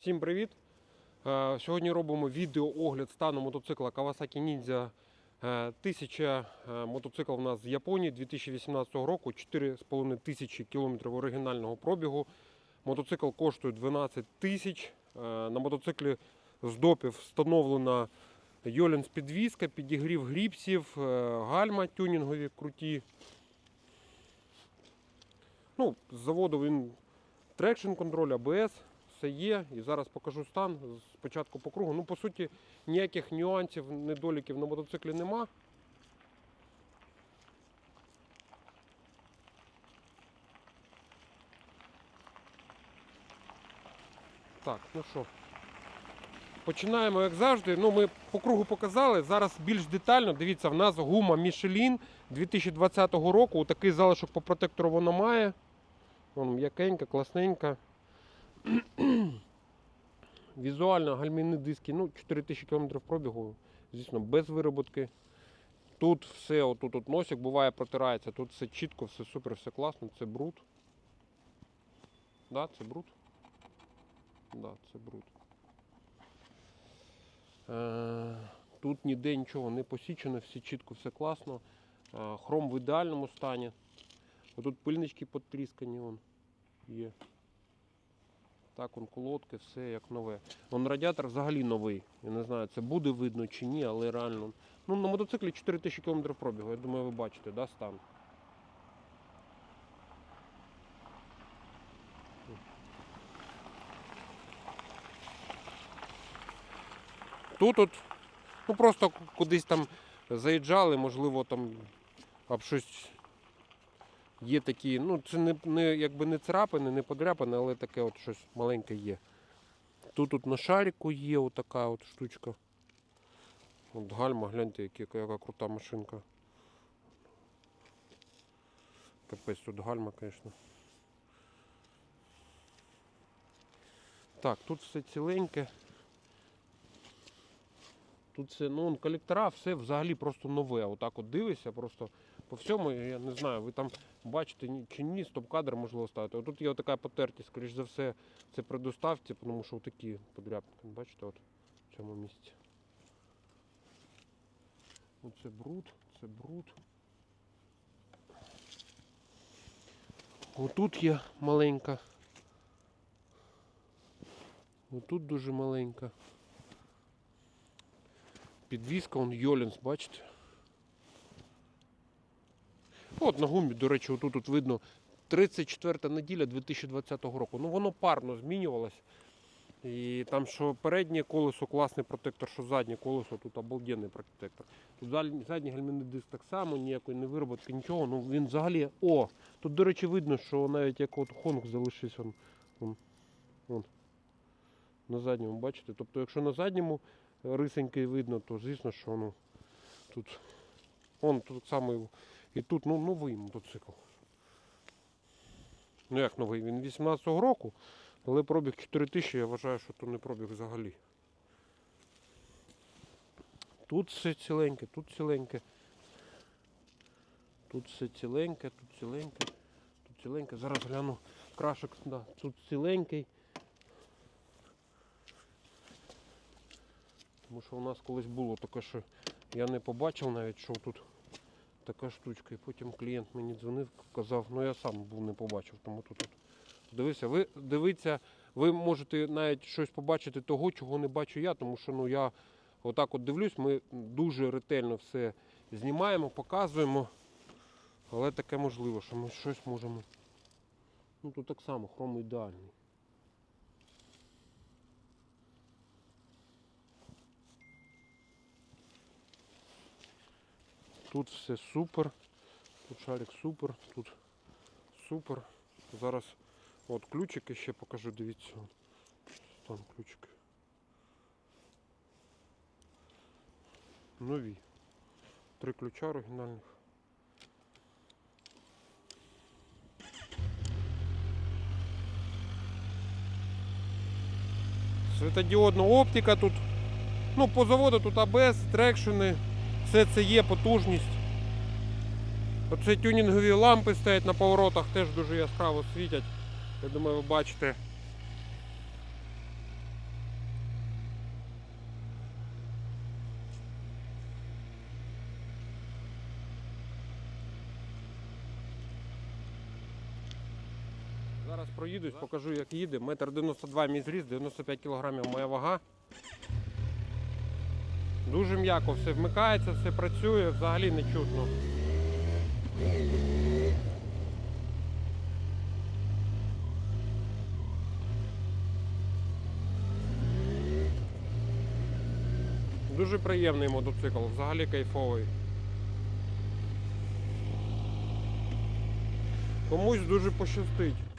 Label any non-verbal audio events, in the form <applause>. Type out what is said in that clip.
Всім привіт! Е, Сьогодні робимо відеоогляд стану мотоцикла Kawasaki Ninja е, 1000. Е, Мотоцикл у нас з Японії 2018 року, 4,5 тисячі кілометрів оригінального пробігу. Мотоцикл коштує 12 тисяч. На мотоциклі з допів встановлена Йолінс підвізка, підігрів гріпсів, гальма тюнінгові круті. Ну, з заводу він трекшн контроль, ABS, все є. І зараз покажу стан спочатку по кругу. Ну, по суті, ніяких нюансів, недоліків на мотоциклі нема. Так, ну що. Починаємо, як завжди. Ну, ми по кругу показали. Зараз більш детально. Дивіться, в нас гума Michelin 2020 року. Такий залишок по протектору вона має. Вон м'якенька, класненька. <clears throat> Візуально гальмівні диски, ну, 4000 км пробігу, звісно, без вироботки. Тут все, отут от носик буває протирається, тут все чітко, все супер, все класно, це бруд. Да, це бруд? Да, це бруд. Е, тут ніде нічого не посічено, все чітко, все класно. Е, хром в ідеальному стані. Тут пильнички потріскані вон є. Так, он колодки, все як нове. Вон радіатор взагалі новий. Я не знаю, це буде видно чи ні, але реально. Ну, на мотоциклі 4000 км пробігу. Я думаю, ви бачите, да, стан. Тут от, ну просто кудись там заїжджали, можливо, там об щось є такі, ну це не, не якби не царапини, не подряпини, але таке от щось маленьке є. Тут от на шарику є отака от штучка. От гальма, гляньте, яка, яка крута машинка. Капець тут гальма, звісно. Так, тут все ціленьке. Тут все, ну, колектора, все взагалі просто нове. Отак от дивишся, просто по всьому, я не знаю, ви там бачите чи ні, стоп-кадр можливо ставити. Отут є така потертість, скоріш за все, це при доставці, тому що такі подряпки, бачите, от в цьому місці. Оце бруд, це бруд. Отут є маленька. Отут дуже маленька. Підвізка, он Йолінс, бачите? От на гумі, до речі, отут от видно 34 неділя 2020 року. Ну воно парно змінювалось. І там, що переднє колесо класний протектор, що заднє колесо, тут обалденний протектор. Тут задній, гальмівний диск так само, ніякої не вироботки, нічого. Ну він взагалі. О! Тут, до речі, видно, що навіть як от Хонг залишився. Он, он, на задньому, бачите? Тобто, якщо на задньому рисенький видно, то звісно, що ну, тут. Он тут саме. І тут ну, новий мотоцикл. Ну як новий? Він 18-го року, але пробіг 4000, я вважаю, що то не пробіг взагалі. Тут все ціленьке, тут ціленьке. Тут все ціленьке, тут ціленьке, тут ціленьке. Зараз гляну крашик, да, тут ціленький. Тому що у нас колись було таке, що я не побачив навіть, що тут така штучка. І потім клієнт мені дзвонив, казав, ну я сам був не побачив, тому тут. Дивися, ви дивіться, ви можете навіть щось побачити того, чого не бачу я, тому що ну я отак от дивлюсь, ми дуже ретельно все знімаємо, показуємо. Але таке можливо, що ми щось можемо. Ну тут так само, хром ідеальний. Тут все супер. Тут шарик супер, тут супер. Зараз от ключики ще покажу, дивіться. Там ключики. Нові. Три ключа оригінальних. Світодіодна оптика тут. Ну, по заводу тут АБС, трекшени, все це є потужність. Оце тюнінгові лампи стоять на поворотах, теж дуже яскраво світять. Я думаю, ви бачите. Зараз проїдусь, покажу як їде. Метр 92 мій зріз, 95 кілограмів моя вага. Дуже м'яко все вмикається, все працює, взагалі не чутно. Дуже приємний мотоцикл, взагалі кайфовий. Комусь дуже пощастить.